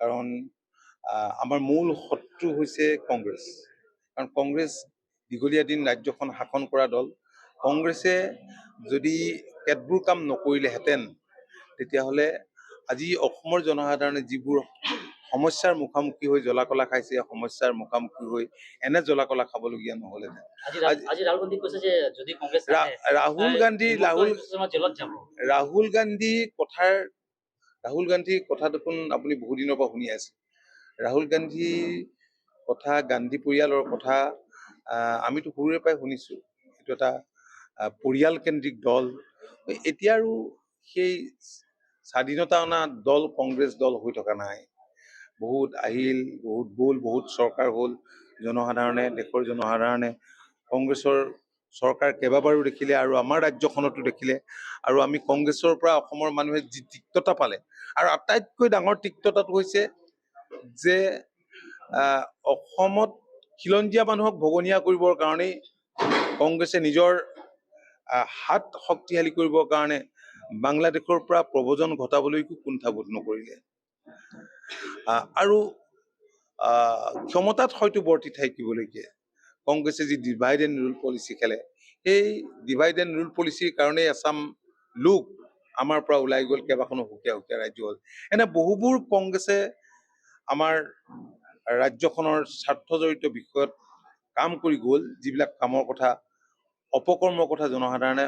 কাৰণ আমাৰ মূল শত্ৰু হৈছে কংগ্ৰেছ। কাৰণ কংগ্ৰেছ দীঘলীয়া দিন ৰাজ্যখন শাসন কৰা দল। কংগ্ৰেছে যদি কেতবোৰ কাম নকৰিলেহেঁতেন তেতিয়াহ'লে আজি অসমৰ জনসাধাৰণে যিবোৰ সমস্যাৰ মুখামুখি হৈ জ্বলা কলা খাইছে সমস্যাৰ মুখামুখি হৈ এনে জ্বলা কলা খাবলগীয়া নহ'লহেঁতেন। আজি ৰাহুল গান্ধী ৰাহুল ৰাহুল গান্ধী কথাৰ ৰাহুল গান্ধীৰ কথা দেখোন আপুনি বহু দিনৰ পৰা শুনি আছে। ৰাহুল গান্ধীৰ কথা গান্ধী পৰিয়ালৰ কথা আমিতো সৰুৰে পৰাই শুনিছো। এইটো এটা পৰিয়ালকেন্দ্ৰিক দল। এতিয়া আৰু সেই স্বাধীনতা অনা দল কংগ্ৰেছ দল হৈ থকা নাই। বহুত আহিল বহুত গ'ল বহুত চৰকাৰ হ'ল। জনসাধাৰণে দেশৰ জনসাধাৰণে কংগ্ৰেছৰ চৰকাৰ কেইবাবাৰো দেখিলে আৰু আমাৰ ৰাজ্যখনতো দেখিলে। আৰু আমি কংগ্ৰেছৰ পৰা অসমৰ মানুহে যি তিক্ততা পালে আৰু আটাইতকৈ ডাঙৰ তিক্ততাটো হৈছে যে অসমত খিলঞ্জীয়া মানুহক ভগনীয়া কৰিবৰ কাৰণেই কংগ্ৰেছে নিজৰ হাত শক্তিশালী কৰিবৰ কাৰণে বাংলাদেশৰ পৰা প্ৰব্ৰজন ঘটাবলৈকো কুণ্ঠাবোধ নকৰিলে। আৰু ক্ষমতাত হয়তো বৰ্তি থাকিবলৈকে কংগ্ৰেছে যি ডিভাইড এণ্ড ৰুল পলিচি খেলে সেই ডিভাইড এণ্ড ৰুল পলিচিৰ কাৰণেই এচাম লোক আমাৰ পৰা ওলাই গ'ল কেইবাখনো সুকীয়া সুকীয়া ৰাজ্য হ'ল। এনে বহুবোৰ কংগ্ৰেছে আমাৰ ৰাজ্যখনৰ স্বাৰ্থজড়িত বিষয়ত কাম কৰি গ'ল যিবিলাক কামৰ কথা অপকৰ্মৰ কথা জনসাধাৰণে